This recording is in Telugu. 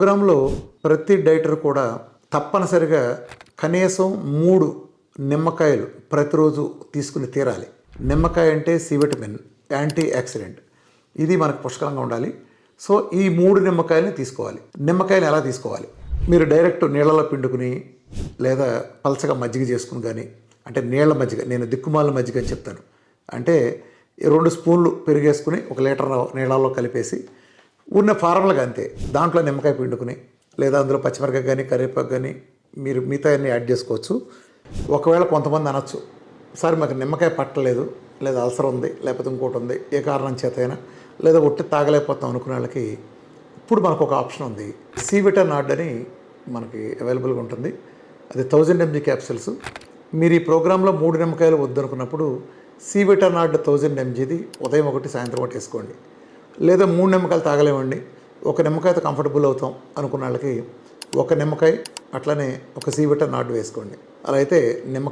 ప్రోగ్రాంలో ప్రతి డైటర్ కూడా తప్పనిసరిగా కనీసం మూడు నిమ్మకాయలు ప్రతిరోజు తీసుకుని తీరాలి. నిమ్మకాయ అంటే సి విటమిన్ యాంటీ ఆక్సిడెంట్. ఇది మనకు పుష్కలంగా ఉండాలి. సో ఈ మూడు నిమ్మకాయలని తీసుకోవాలి. నిమ్మకాయలు ఎలా తీసుకోవాలి? మీరు డైరెక్ట్ నీళ్ళలో పిండుకుని లేదా పలచగా మజ్జిగ చేసుకుని కానీ అంటే నీళ్ళ మజ్జిగ నేను దిక్కుమాల మజ్జిగ అని చెప్తాను. అంటే రెండు స్పూన్లు పెరిగేసుకుని ఒక లీటర్ నీళ్ళల్లో కలిపేసి ఉన్న ఫార్ములాగా అంతే. దాంట్లో నిమ్మకాయ పిండుకుని లేదా అందులో పచ్చిమిరకాయ కానీ కరివేపాకు కానీ మీరు మిగతా అన్నీ యాడ్ చేసుకోవచ్చు. ఒకవేళ కొంతమంది అనొచ్చు సార్ మాకు నిమ్మకాయ పట్టలేదు లేదా అల్సర్ ఉంది లేకపోతే ఇంకోటి ఉంది ఏ కారణం చేత అయినా లేదా ఒట్టి తాగలేకపోతాం అనుకునే వాళ్ళకి ఇప్పుడు మనకు ఒక ఆప్షన్ ఉంది. సీవిటా నాడ్ అని మనకి అవైలబుల్గా ఉంటుంది. అది థౌజండ్ ఎంజీ క్యాప్సిల్స్. మీరు ఈ ప్రోగ్రాంలో మూడు నిమ్మకాయలు వద్దనుకున్నప్పుడు సీవిటా నాడ్ థౌజండ్ ఎంజీది ఉదయం ఒకటి సాయంత్రం ఒకటి వేసుకోండి. లేదా మూడు నిమ్మకాయలు తాగలేమండి. ఒక నిమ్మకాయతో కంఫర్టబుల్ అవుతాం అనుకున్న వాళ్ళకి ఒక నిమ్మకాయ అట్లనే ఒక సీబెట్ట నాటు వేసుకోండి. అలా అయితే నిమ్మకాయ